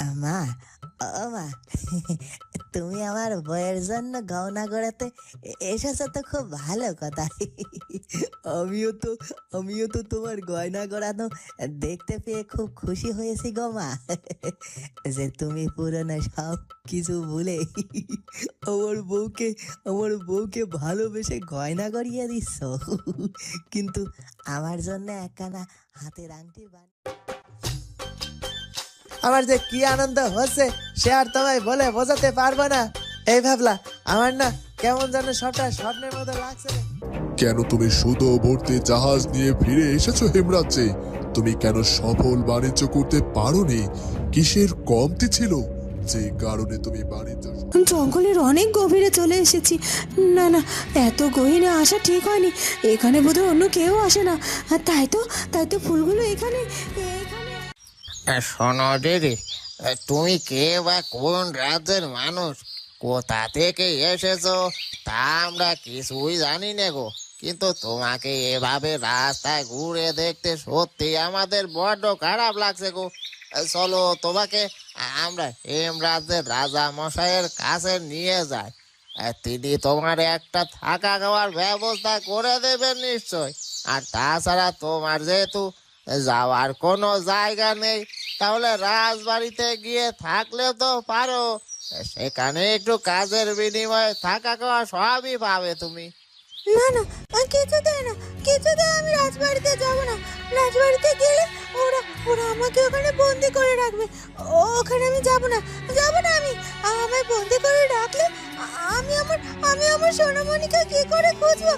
মা ও মা তুমি আমার বইয়ের জন্য গহনা গড়াতে এসেছ তো খুব ভালো কথা। আমিও তো আমিও তো তোমার গয়না গড়ানো দেখতে পেয়ে খুব খুশি হয়েছি গো মা। যে তুমি পুরনো সব কিছু ভুলে আমার বউকে আমার বউকে ভালোবেসে গয়না গড়িয়ে দিচ্ছ। কিন্তু আমার জন্য একখানা হাতের আংটি বান আমার যে কি আনন্দ হচ্ছে সে আর তোমায় বলে বোঝাতে পারব না। এই ভাবলা আমার না কেমন যেন সবটা স্বপ্নের মতো লাগছে কেন তুমি শুধু ভর্তি জাহাজ নিয়ে ফিরে এসেছ হেমরাজ্যে? তুমি কেন সফল বাণিজ্য করতে পারোনি? কিসের কমতি ছিল? যে কারণে তুমি বাণিজ্য জঙ্গলের অনেক গভীরে চলে এসেছি। না না এত গহীনে আসা ঠিক হয়নি। এখানে বোধহয় অন্য কেউ আসে না। আর তাই তো তাই তো ফুলগুলো এখানে শোনো দিদি তুমি কে বা কোন রাজ্যের মানুষ? কোথা থেকে এসেছ? তা আমরা কিছুই জানি না গো। কিন্তু তোমাকে এভাবে রাস্তায় ঘুরে দেখতে সত্যি আমাদের বড্ড খারাপ লাগছে গো। চলো তোমাকে আমরা হেম রাজ্যের রাজা মশাইয়ের কাছে নিয়ে যাই। তিনি তোমার একটা থাকা খাওয়ার ব্যবস্থা করে দেবেন নিশ্চয়। আর তাছাড়া তোমার যেহেতু যাওয়ার কোনো জায়গা নেই। তাহলে রাজবাড়িতে গিয়ে থাকলেও তো পারো। সেখানে একটু কাজের বিনিময়ে থাকা খাওয়া সবই পাবে তুমি। না না, আর কিছু দেয় না। কিছু দেয় আমি রাজবাড়িতে যাব না। রাজবাড়িতে গেলে ওরা ওরা আমাকে ওখানে বন্দি করে রাখবে। ওখানে আমি যাব না। যাব না আমি। আমায় বন্দি করে রাখলে আমি আমার আমি আমার সোনামণিকে কি করে খুঁজবো?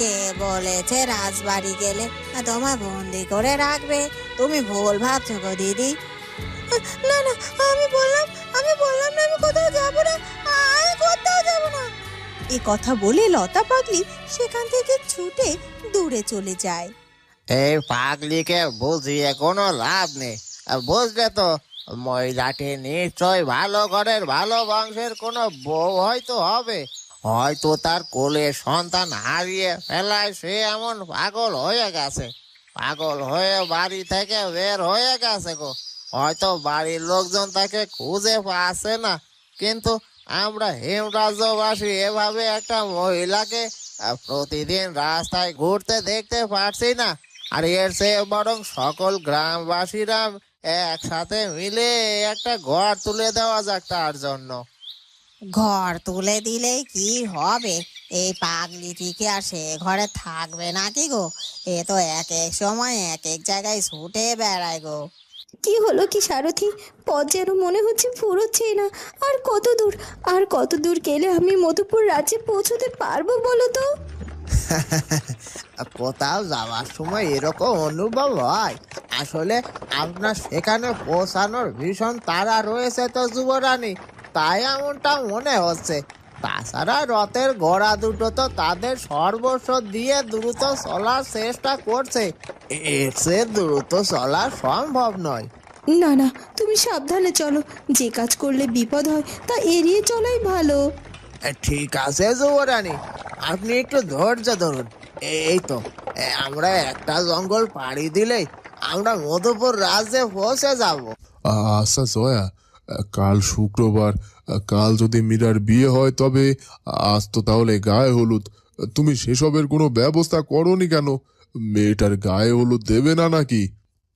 কে বলেছে রাজবাড়ি গেলে? তোমার বন্দি করে রাখবে। তুমি ভুল ভাবছ গো দিদি। না না আমি বললাম আমি বললাম না আমি কোথাও যাব না। আমি কোথাও যাব না। এই কথা বলে লতা পাগলি সেখান থেকে ছুটে দূরে চলে যায়। এই পাগলিকে বুঝিয়ে কোনো লাভ নেই। আর বুঝলে তো মহিলাটি নিশ্চয় ভালো ঘরের ভালো বংশের কোনো বউ হয়তো হবে। হয়তো তার কোলে সন্তান হারিয়ে ফেলায় সে এমন পাগল হয়ে গেছে। পাগল হয়ে বাড়ি থেকে বের হয়ে গেছে গো। হয়তো বাড়ির লোকজন তাকে খুঁজে পাচ্ছে না। কিন্তু আমরা হেমরাজ্যবাসী এভাবে একটা মহিলাকে প্রতিদিন রাস্তায় ঘুরতে দেখতে পারছি না। আর এর চেয়ে বরং সকল গ্রামবাসীরা একসাথে মিলে একটা ঘর তুলে দেওয়া যাক তার জন্য। ঘর তুলে দিলে কি হবে? এই পাগলিটিকে আর সে ঘরে থাকবে নাকি গো? এ তো এক এক সময় এক এক জায়গায় ছুটে বেড়ায় গো। কি হলো কি সারথি? পথ যেন মনে হচ্ছে ফুরোচ্ছেই না। আর কত দূর? আর কত দূর গেলে আমি মধুপুর রাজ্যে পৌঁছতে পারব বলো তো? কোথাও যাওয়ার সময় এরকম অনুভব হয়। আসলে আপনার সেখানে পৌঁছানোর ভীষণ তাড়া রয়েছে তো যুবরানী। তাই এমনটা মনে হচ্ছে। তাছাড়া রথের ঘোড়া দুটো তো তাদের সর্বস্ব দিয়ে দ্রুত চলার চেষ্টা করছে। এর চেয়ে দ্রুত চলা সম্ভব নয়। না না তুমি সাবধানে চলো। যে কাজ করলে বিপদ হয় তা এড়িয়ে চলাই ভালো। ঠিক আছে যুবরানী। আপনি একটু ধৈর্য ধরুন। এই তো আমরা একটা জঙ্গল পাড়ি দিলেই আমরা মধুপুর রাজ্যে পৌঁছে যাব। আচ্ছা জয়া কাল শুক্রবার কাল যদি মীরার বিয়ে হয় তবে আজ তো তাহলে গায়ে হলুদ। তুমি সেসবের কোনো ব্যবস্থা করনি কেন? মেয়েটার গায়ে হলুদ দেবে না নাকি?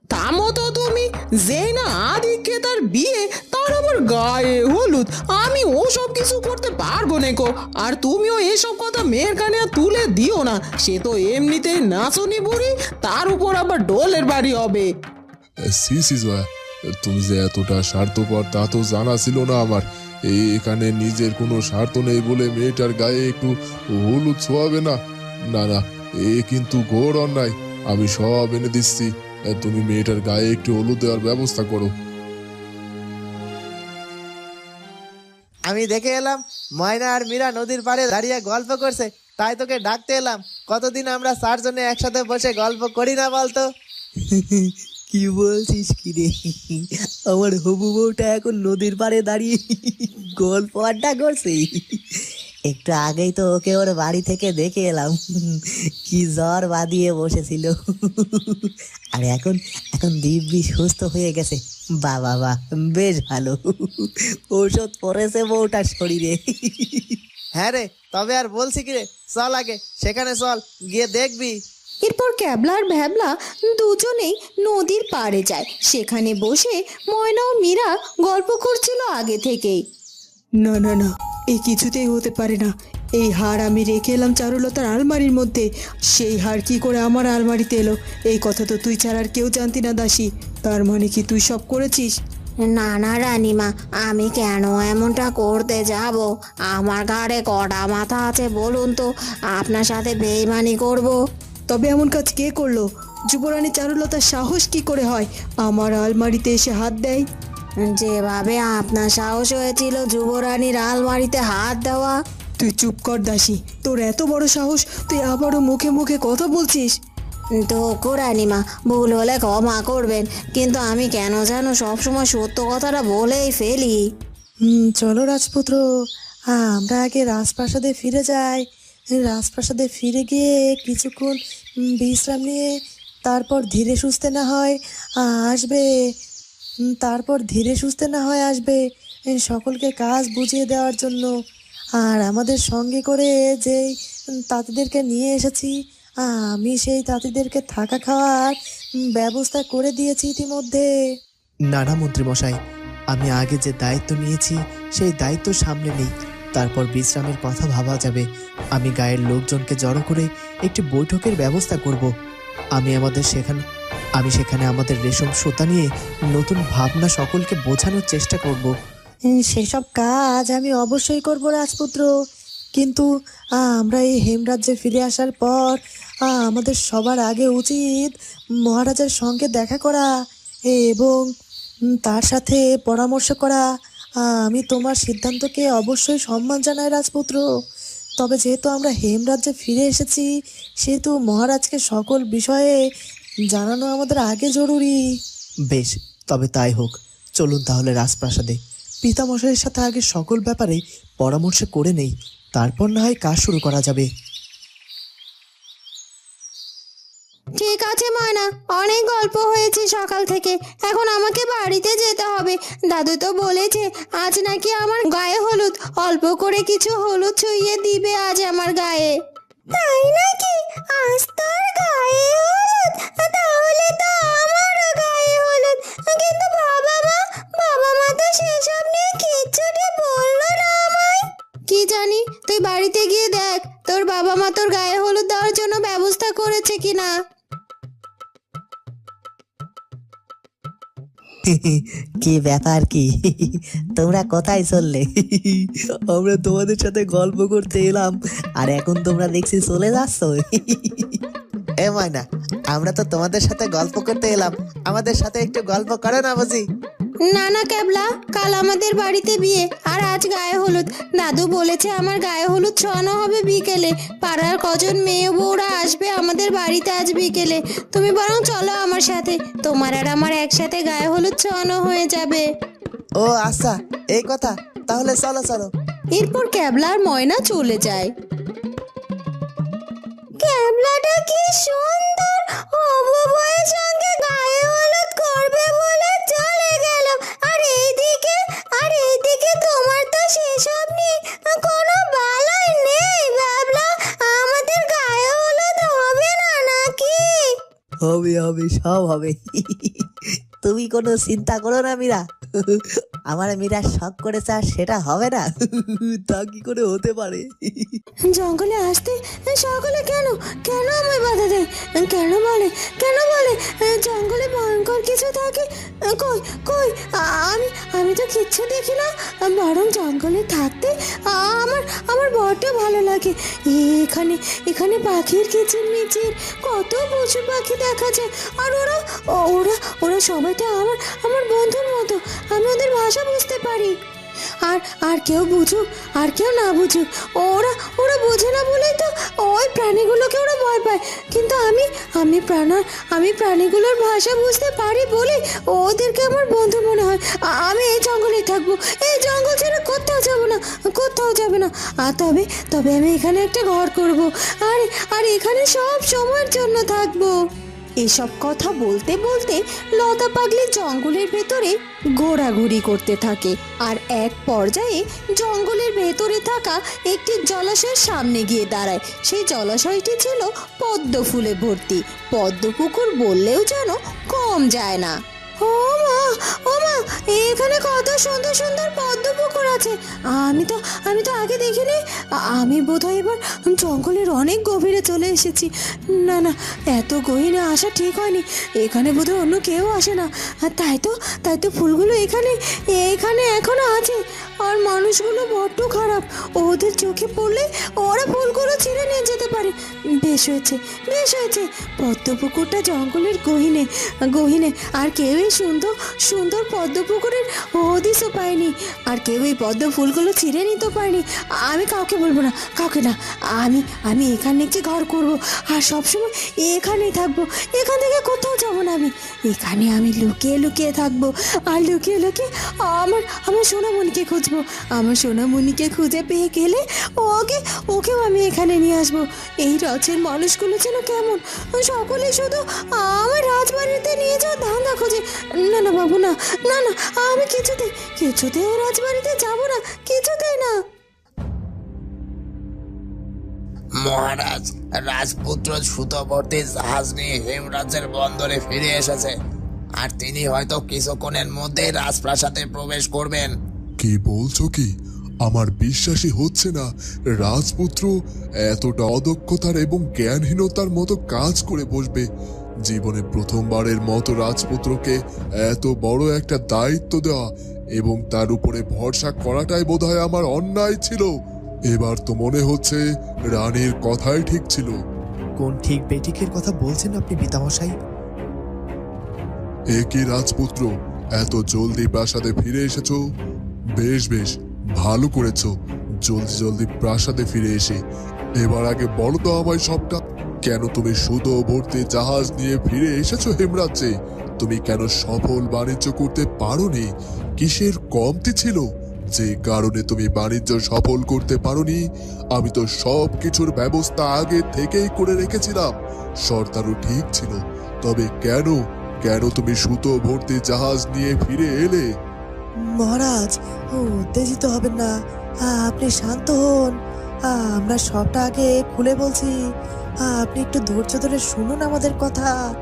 তা মতো তুমি যেই না আদিকে তার বিয়ে তার আবার গায়ে হলুদ। আমি ওসব কিছু করতে পারব নেকো আর তুমিও এসব কথা মেয়ের কানে তুলে দিও না। সে তো এমনিতেই নাচনি বুড়ি তার উপর আবার ডোলের বাড়ি হবে। সি সি জয়া। তুমি যে এতটা স্বার্থপর তা তো জানা ছিল না আমার। এই এখানে নিজের কোনো স্বার্থ নেই বলে মেয়েটার গায়ে একটু হলুদ ছোঁয়াবে না? না না এ কিন্তু ঘোর অন্যায়। আমি সব এনে দিচ্ছি। তুমি মেয়েটার গায়ে একটু হলুদ দেওয়ার ব্যবস্থা করো। আমি দেখে এলাম ময়না আর মীরা নদীর পাড়ে দাঁড়িয়ে গল্প করছে। তাই তোকে ডাকতে এলাম। কতদিন আমরা চারজনে একসাথে বসে গল্প করি না বলতো? কি বলছিস কি রে? আমার হবু বউটা এখন নদীর পাড়ে দাঁড়িয়ে গল্প আড্ডা করছে। একটু আগেই তো ওকে ওর বাড়ি থেকে দেখে এলাম। কি জ্বর বাঁধিয়ে বসেছিল। আর এখন এখন দিব্যি সুস্থ হয়ে গেছে। বা বাবা বেশ ভালো। ঔষধ পড়েছে বউটার শরীরে। হ্যাঁ রে, তবে আর বলছি কি রে? চল আগে, সেখানে চল, গিয়ে দেখবি। এরপর ক্যাবলা আর ভ্যাবলা দুজনেই নদীর পাড়ে যায়। সেখানে বসে ময়না ও মীরা গল্প করছিল আগে থেকেই। না না না এই কিছুতেই হতে পারে না। এই হার আমি রেখে এলাম চারুলতার আলমারির মধ্যে। সেই হার কি করে আমার আলমারিতে এলো? এই কথা তো তুই ছাড়া আর কেউ জানতি না দাসী। তার মানে কি তুই সব করেছিস? না না রানিমা আমি কেন এমনটা করতে যাব? আমার ঘাড়ে কটা মাথা আছে বলুন তো। আপনার সাথে বেইমানি করব? তবে এমন কাজ কে করল? যুবরানী চারুলতার সাহস কি করে হয়? আমার আলমারিতে এসে হাত দেয়। যেভাবে আপনার সাহস হয়েছিল যুবরানীর আলমারিতে হাত দেওয়া। তুই চুপ কর দাসী তোর এত বড় সাহস তুই আবারও মুখে মুখে কথা বলছিস? তো রানিমা ভুল হলে ক্ষমা করবেন কিন্তু আমি কেন যেন সবসময় সত্য কথাটা বলেই ফেলি? হুম চলো রাজপুত্র আমরা আগে রাজপ্রাসাদে ফিরে যাই। রাজপ্রাসাদে ফিরে গিয়ে কিছুক্ষণ বিশ্রাম নিয়ে তারপর ধীরে সুস্থে না হয় আসবে। তারপর ধীরে সুস্থে না হয় আসবে সকলকে কাজ বুঝিয়ে দেওয়ার জন্য। আর আমাদের সঙ্গে করে যেই তাঁতিদেরকে নিয়ে এসেছি আমি সেই তাঁতিদেরকে থাকা খাওয়ার ব্যবস্থা করে দিয়েছি ইতিমধ্যে। নানা মন্ত্রী মশাই আমি আগে যে দায়িত্ব নিয়েছি, সেই দায়িত্ব সামনে নেই। তারপর বিশ্রামের কথা ভাবা যাবে। আমি গায়ের লোকজনকে জড়ো করে একটি বৈঠকের ব্যবস্থা করব। আমি আমাদের সেখানে, আমি সেখানে আমাদের রেশম সুতা নিয়ে নতুন ভাবনা সকলকে বোঝানোর চেষ্টা করব। সেসব কাজ আমি অবশ্যই করব, রাজপুত্র। কিন্তু আমরা এই হেমরাজ্যে ফিরে আসার পর আমাদের সবার আগে উচিত মহারাজের সঙ্গে দেখা করা এবং তার সাথে পরামর্শ করা। আমি তোমার সিদ্ধান্তকে অবশ্যই সম্মান জানাই, রাজপুত্র। তবে যেহেতু আমরা হেমরাজ্যে ফিরে এসেছি, সেহেতু মহারাজকে সকল বিষয়ে জানানো আমাদের আগে জরুরি। বেশ, তবে তাই হোক। চলুন তাহলে রাজপ্রাসাদে। পিতামশাইয়ের সাথে আগে সকল ব্যাপারে পরামর্শ করে নেই। তারপর না হয় কাজ শুরু করা যাবে। অনেক গল্প হয়েছে সকাল থেকে। এখন আমাকে বাড়িতে যেতে হবে। দাদু তো বলেছে, আজ নাকি আমার গায়ে হলুদ। অল্প করে কিছু হলুদ ছুঁয়ে দিবে আজ আমার গায়ে। তাই নাকি? আজ তোর গায়ে হলুদ, তাহলে তো আমারও গায়ে হলুদ। কিন্তু বাবা মা বাবা মা তো সেসব নিয়ে কিচ্ছুটি বলল না আমায়। কি জানি, তুই বাড়িতে গিয়ে দেখ, তোর বাবা মা তোর গায়ে হলুদ দেওয়ার জন্য ব্যবস্থা করেছে কিনা। কি ব্যাপার কি? তোমরা কোথায় চললে? আমরা তোমাদের সাথে গল্প করতে এলাম। আর এখন তোমরা দেখছি চলে যাচ্ছ। এ ময়না আমরা তো তোমাদের সাথে গল্প করতে এলাম। আমাদের সাথে একটু গল্প করে না বুঝি? না না ক্যাবলা কাল আমাদের বাড়িতে বিয়ে আর আজ গায়ে হলুদ। দাদু বলেছে আমার গায়ে হলুদ ছড়ানো হবে বিকেলে। পাড়ার কজন মেয়ে বউরা আসবে আমাদের বাড়িতে আজ বিকেলে। তুমি বরং চলো আমার সাথে তোমার আর আমার একসাথে গায়ে হলুদ ছড়ানো হয়ে যাবে। ও আচ্ছা এই কথা তাহলে চলো চলো। এরপর ক্যাবলার ময়না চলে যায়। ক্যাবলাটা কি সুন্দর। হবু সঙ্গে গায়ে হলুদ করবে বলে চলে গেল আর এইদিকে আর এইদিকে তোমার তো সেসব নিয়ে কোনো বালাই নেই ভাবলা আমাদের গায়ে হলুদ হবে না নাকি? হবে হবে, সব হবে। তুমি কোনো চিন্তা করো না মীরা। আমার মীরা শখ করেছে আর সেটা হবে না। তা কি করে হতে পারে? জঙ্গলে আসতে সকলে কেন? কেন আমায় বাধা দেয়? কেন বলে? কেন বলে? জঙ্গলে ভয়ঙ্কর কিছু থাকে? কই কই? আমি আমি তো কিচ্ছু দেখি না। বরং জঙ্গলে থাকতে আমার আমার বড্ড ভালো লাগে। এখানে এখানে পাখির কিচির মিচির, কত পশু পাখি দেখা যায়। আর ওরা ওরা ওরা সবাই তো আমার আমার বন্ধুর মতো। আমি ওদের ভাষা বুঝতে পারি। আর আর কেউ বুঝুক, আর কেউ না বুঝুক, ওরা ওরা বোঝে না বলেই তো ওই প্রাণীগুলোকে ওরা ভয় পায়। কিন্তু আমি আমি প্রাণা, আমি প্রাণীগুলোর ভাষা বুঝতে পারি বলে ওদেরকে আমার বন্ধু মনে হয়। আমি এই জঙ্গলেই থাকব। এই জঙ্গল ছেড়ে কোথাও যাব না, কোথাও যাবে না। আর তবে তবে আমি এখানে একটা ঘর করব। আর আর এখানে সব সময়ের জন্য থাকব। এসব কথা বলতে বলতে লতা পাগলি জঙ্গলের ভেতরে ঘোরাঘুরি করতে থাকে আর এক পর্যায়ে জঙ্গলের ভেতরে থাকা একটি জলাশয়ের সামনে গিয়ে দাঁড়ায়। সেই জলাশয়টি ছিল পদ্ম ফুলে ভর্তি। পদ্ম পুকুর বললেও যেন কম যায় না। ও মা, ও মা এখানে কত সুন্দর সুন্দর পদ্ম পুকুর আছে। আমি তো আমি তো আগে দেখিনি। আমি বোধহয় এবার জঙ্গলের অনেক গভীরে চলে এসেছি। না না, এত গহীনে আসা ঠিক হয়নি। এখানে বোধহয় অন্য কেউ আসে না। আর তাই তো তাই তো ফুলগুলো এখানে এখানে এখনও আছে। আর মানুষগুলো বড্ড খারাপ। ওদের চোখে পড়লে ওরা ফুলগুলো ছিঁড়ে নিয়ে যেতে পারে। বেশ হয়েছে বেশ হয়েছে। পদ্ম পুকুরটা জঙ্গলের গহীনে গহীনে। আর কেউই সুন্দর সুন্দর পদ্ম পুকুরের হদিসও পায়নি আর কেউ এই পদ্ম ফুলগুলো ছিঁড়ে নিতে পারেনি। আমি কাউকে বলব না, কাউকে না। আমি আমি এখানে একটি ঘর করব। আর সবসময় এখানেই থাকব। এখান থেকে কোথাও যাব না আমি। এখানে আমি লুকিয়ে লুকিয়ে থাকব। আর লুকিয়ে লুকিয়ে আমার আমার সোনামণিকে খুঁজবো। আমার সোনামণিকে খুঁজে পেয়ে গেলে ওকে, ওকেও আমি এখানে নিয়ে আসব। এই রাজ্যের মানুষগুলো যেন কেমন? সকলে শুধু আমার রাজবাড়িতে নিয়ে যাওয়া ধান্দা খোঁজে। না না, বাবু, না। না না আমি কিছুতে কিছুতেও রাজবাড়িতে যাব না কিছুতেই না। মহারাজ রাজপুত্র সুতবর্তী জাহাজ নিয়ে হেমরাজের বন্দরে ফিরে এসেছে আর তিনি হয়তো কিছুক্ষণের মধ্যে রাজপ্রাসাদে প্রবেশ করবেন। কি বলছো কি? আমার বিশ্বাসই হচ্ছে না রাজপুত্র এতটা অদক্ষতার এবং জ্ঞানহীনতার মতো কাজ করে বসবে। জীবনে প্রথমবারের মতো রাজপুত্রকে এত বড় একটা দায়িত্ব দেওয়া এবং তার উপরে ভরসা করাটাই বোধহয় আমার অন্যায় ছিল। এবার তো মনে হচ্ছে রানীর কথাই ঠিক ছিল। কোন ঠিক বেটিকের কথা বলছেন আপনি পিতামশাই? এ কি রাজপুত্র এত জলদি প্রাসাদে ফিরে এসেছ? বেশ বেশ ভালো করেছ। জলদি জলদি প্রাসাদে ফিরে এসে। এবার আগে বলো তো আমায় সবটা। কেন তুমি সুতো ভর্তি জাহাজ নিয়ে ফিরে এসেছ হেমরাজ্যে? তুমি কেন সফল বাণিজ্য করতে পারোনি? কিসের কমতি ছিল? যে কারণে তুমি বাণিজ্য সফল করতে পারোনি। আমি তো সব কিছুর ব্যবস্থা আগে থেকেই করে রেখেছিলাম। শর্তারও ঠিক ছিল। তবে কেন? কেন তুমি সুতো ভর্তি জাহাজ নিয়ে ফিরে এলে? মহারাজ, উত্তেজিত হবেন না। আপনি শান্ত হন। আমরা সবটা আগে খুলে বলছি। আপনি একটু ধৈর্য ধরে শুনুন আমাদের কথা।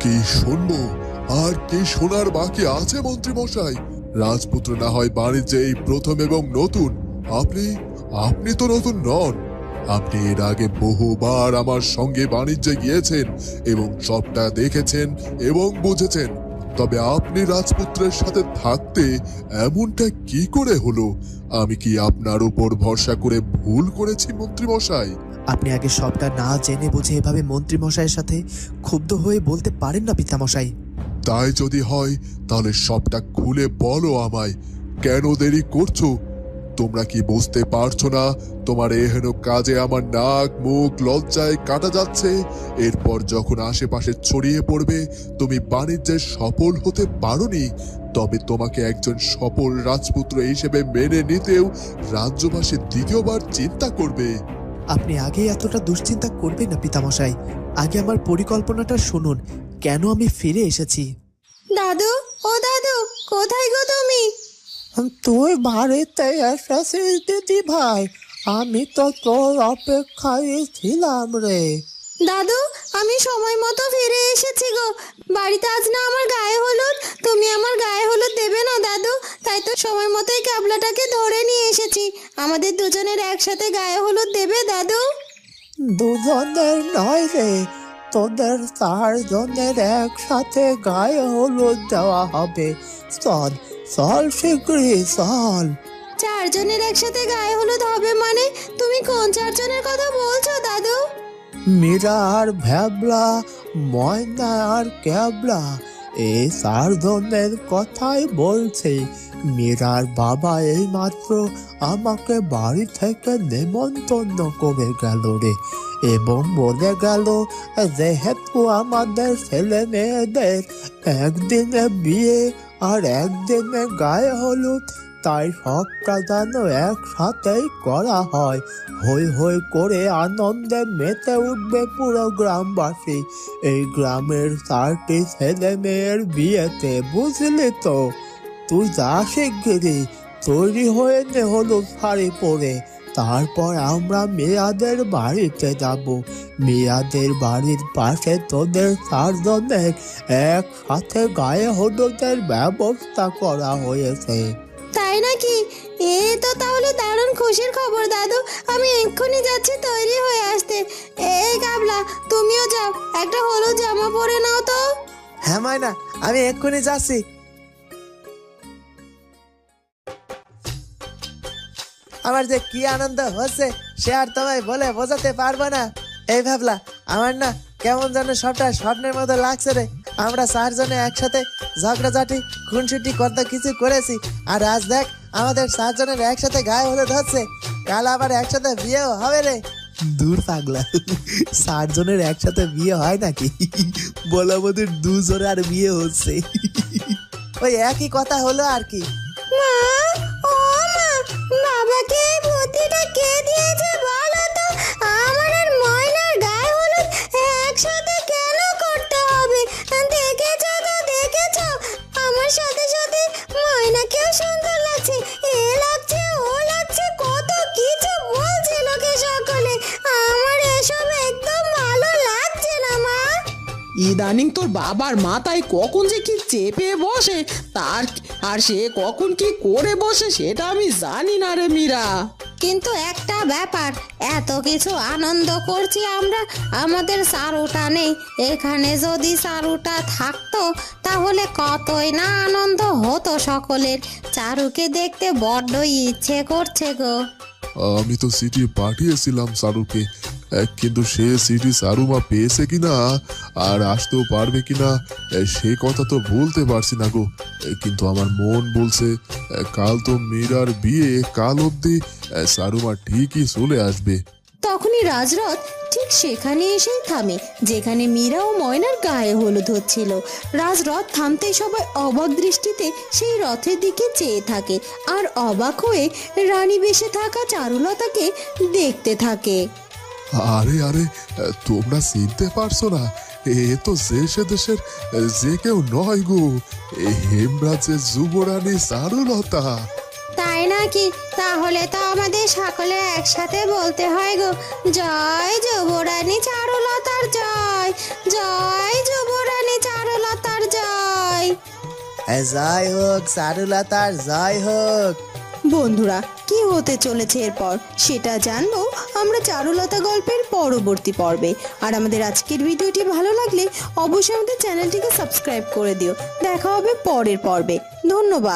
কি শুনব? আর কি শোনার বাকি আছে মন্ত্রী মশাই রাজপুত্র না হয় বাণিজ্যে এই প্রথম এবং নতুন। আপনি আপনি তো নতুন নন। আপনি এর আগে বহুবার আমার সঙ্গে বাণিজ্যে গিয়েছেন এবং সবটা দেখেছেন এবং বুঝেছেন। তবে আপনি রাজপুত্রের সাথে থাকতে এমনটা কি করে হলো? আমি কি আপনার উপর ভরসা করে ভুল করেছি মন্ত্রী মশাই আপনি আগে সবটা না জেনে বুঝে এভাবে মন্ত্রী মশাইয়ের সাথে ক্ষুব্ধ হয়ে বলতে পারেন না পিতামশাই। তাই যদি হয়, তাহলে সবটা খুলে বলো আমায়। কেন দেরি করছ? তোমরা কি বুঝতে পারছ না, তোমার এহেন কাজে আমার নাক, মুখ, লজ্জায় কাটা যাচ্ছে? এরপর যখন আশেপাশে ছড়িয়ে পড়বে, তুমি বাণিজ্যে সফল হতে পারোনি। তবে তোমাকে একজন সফল রাজপুত্র হিসেবে মেনে নিতেও রাজ্যবাসী দ্বিতীয়বার চিন্তা করবে। আপনি আগে এতটা দুশ্চিন্তা করবেন না পিতামশাই। আগে আমার পরিকল্পনাটা শুনুন কেন আমি ফিরে এসেছি? দাদু ও দাদু কোথায় গো তুমি? তুই বাড়িতে এসেছিস দিদি ভাই আমি তো তোর অপেক্ষায় ছিলাম রে। দাদু আমি সময় মতো ফিরে এসেছি গো বাড়িতে আজ না আমার গায়ে হলুদ? তুমি আমার গায়ে হলুদ দেবে না দাদু। তাই তো সময় মতোই ক্যাবলাটাকে ধরে নিয়ে এসেছি। আমাদের দুজনের একসাথে গায়ে হলুদ দেবে দাদু? দুজনের নয় রে। তোদের চারজনের একসাথে গায়ে হলুদ দেওয়া হবে। চল চল শীঘ্রই চল। চারজনের একসাথে গায়ে হলুদ হবে মানে? তুমি কোন চারজনের কথা বলছো দাদু? মীরা আর ভ্যাবলা ময়না আর ক্যাবলা এই চারজনের কথাই বলছি। মীরার বাবা এই মাত্র আমাকে বাড়ি থেকে নেমন্তন্ন করে গেল রে এবং বলে গেল, যেহেতু আমাদের ছেলে মেয়েদের একদিনে বিয়ে আর একদিনে গায়ে হলুদ তাই সবটা যেন একসাথেই করা হয়। হই হই করে আনন্দে মেতে উঠবে পুরো গ্রামবাসী। এই গ্রামের চারটি ছেলে মেয়ের বিয়েতে, বুঝলি তো? তুই যা শিগগিরি তৈরি হয়ে নে হলুদ শাড়ি পরে। তারপর আমরা মেয়াদের বাড়িতে যাব। মেয়াদের বাড়ির পাশে তোদের চারজনের একসাথে গায়ে হলুদের ব্যবস্থা করা হয়েছে। তাই নাকি? এ তো তাহলে দারুণ খুশির খবর, দাদু। আমি এক্ষুনি যাচ্ছি তৈরি হয়ে আসতে। এই গাবলা, তুমিও যাও। একটা হলুদ জামা পরে নাও তো। হ্যাঁ মায়না আমি এক্ষুনি যাচ্ছি। আমার যে কি আনন্দ হচ্ছে, সে আর তোমায় বলে বোঝাতে পারব না। এই ভাবলা, আমার না কেমন যেন সবটা স্বপ্নের মতো লাগছে রে। আমরা চারজনে একসাথে ঝগড়াঝাটি খুনসুটি কত কিছু করেছি। আর আজ দেখ আমাদের চারজনের একসাথে গায়ে হলুদ হচ্ছে। কাল আবার একসাথে বিয়েও হবে রে। দূর পাগলা চারজনের একসাথে বিয়ে হয় নাকি? বলা বোধের দুজনের আর বিয়ে হচ্ছে। ওই একই কথা হলো আর কি। মা ও মা বাবাকে এই বুদ্ধিটা কে দিয়েছে বলো তো? আমার আর ময়নার গায়ে হলুদ একসাথে আমার সাথে সাথে ময়নাকেও লাগছে। এ লাগছে, ও লাগছে, কত কিছু বলছে লোকে সকলে। আমার এসব একদম ভালো লাগছে না, মা। ইদানিং তোর বাবার মাথায় কখন যে কি চেপে বসে, তার আর সে কখন কি করে বসে সেটা আমি জানি না রে মীরা। কিন্তু একটা ব্যাপার, এত কিছু আনন্দ করছি আমরা, আমাদের সারুটা নেই। এখানে যদি সারুটা থাকতো, তাহলে কতই না আনন্দ হতো সকলের। চারুকে দেখতে বড্ড ইচ্ছে করছে গো। আমি তো সিটি পাঠিয়েছিলাম সারুকে। কিন্তু সে সিটি সারুমা পেয়েছে কিনা? আর আসতেও পারবে কিনা? সে কথা তো বলতে পারছি না গো। কিন্তু আমার মন বলছে কাল তো মীরার বিয়ে, কাল অবধি সারুমা ঠিকই চলে আসবে। তখনই রাজরথ ঠিক সেখানে এসেই থামে, যেখানে মীরা ও ময়নার গায়ে হলুদ হচ্ছিল। রাজরথ থামতে সবাই অবাক দৃষ্টিতে সেই রথের দিকে চেয়ে থাকে, আর অবাক হয়ে রানী বেশে থাকা চারুলতাকে দেখতে থাকে। আরে আরে তোমরা চিনতে পারছ না। এ তো যে সে দেশের যে কেউ নয় গো। এ হেমরাজের যুবরানী চারুলতা তাই নাকি? তাহলে তো আমাদের সকলে একসাথে বলতে হয় গো। জয় যুবরানী চারুলতার জয়। জয় যুবরানী চারুলতার জয়। এ জয় হোক চারুলতার জয় হোক। বন্ধুরা কি হতে চলেছে এরপর? সেটা জানব আমরা চারুলতা গল্পের পরবর্তী পর্বে। আর আমাদের আজকের ভিডিওটি ভালো লাগলে অবশ্যই আমাদের চ্যানেলটিকে সাবস্ক্রাইব করে দিও। দেখা হবে পরের পর্বে। ধন্যবাদ।